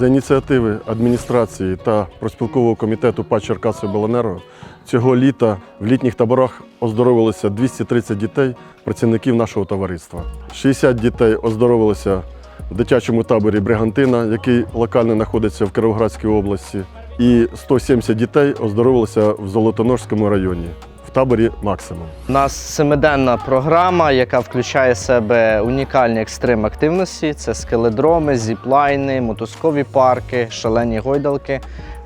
За ініціативи адміністрації та проспілкового комітету ПА Черкасобленерго цього літа в літніх таборах оздоровилося 230 дітей, працівників нашого товариства. 60 дітей оздоровилося в дитячому таборі Бригантина, який локально знаходиться в Кіровоградській області, і 170 дітей оздоровилися в Золотоножському районі в таборі Максимум. У нас семиденна програма, яка включає в себе унікальні екстрим активності: це скеледроми, зіплайни, мотузкові парки, шалені гойдалки.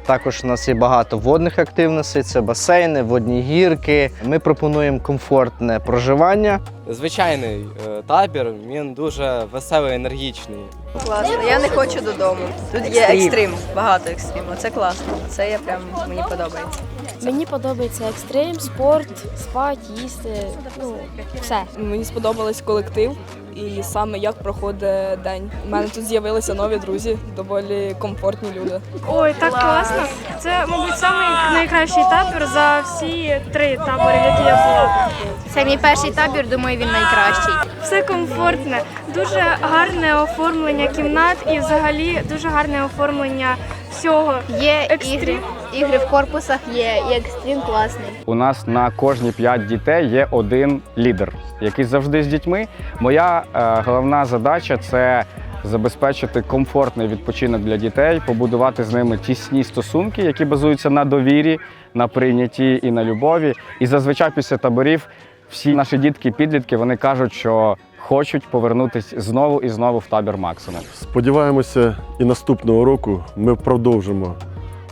Також у нас є багато водних активностей, це басейни, водні гірки. Ми пропонуємо комфортне проживання. Звичайний е, табір, він дуже веселий, енергічний. Класно, я не хочу додому. Тут є екстрим, багато екстриму. Це класно. Це я прям мені подобається. Мені подобається екстрим, спорт, спати, їсти. Ну, все. Мені сподобалось колектив і саме як проходить день. У мене тут з'явилися нові друзі, доволі комфортні люди. Ой, так класно. Це, мабуть, самий найкращий табір за всі три табори, які я була. Це мій перший табір, думаю, він найкращий. Все комфортне, дуже гарне оформлення кімнат і взагалі дуже гарне оформлення всього. Є Екстрим. ігри, ігри в корпусах є, і екстрим класний. У нас на кожні п'ять дітей є один лідер, який завжди з дітьми. Моя е, головна задача це забезпечити комфортний відпочинок для дітей, побудувати з ними тісні стосунки, які базуються на довірі, на прийнятті і на любові. І зазвичай після таборів всі наші дітки, підлітки, вони кажуть, що хочуть повернутися знову і знову в табір максимум. Сподіваємося, і наступного року ми продовжимо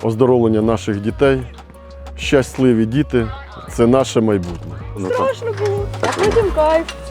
оздоровлення наших дітей. Щасливі діти це наше майбутнє. Страшно було, а потім кайф.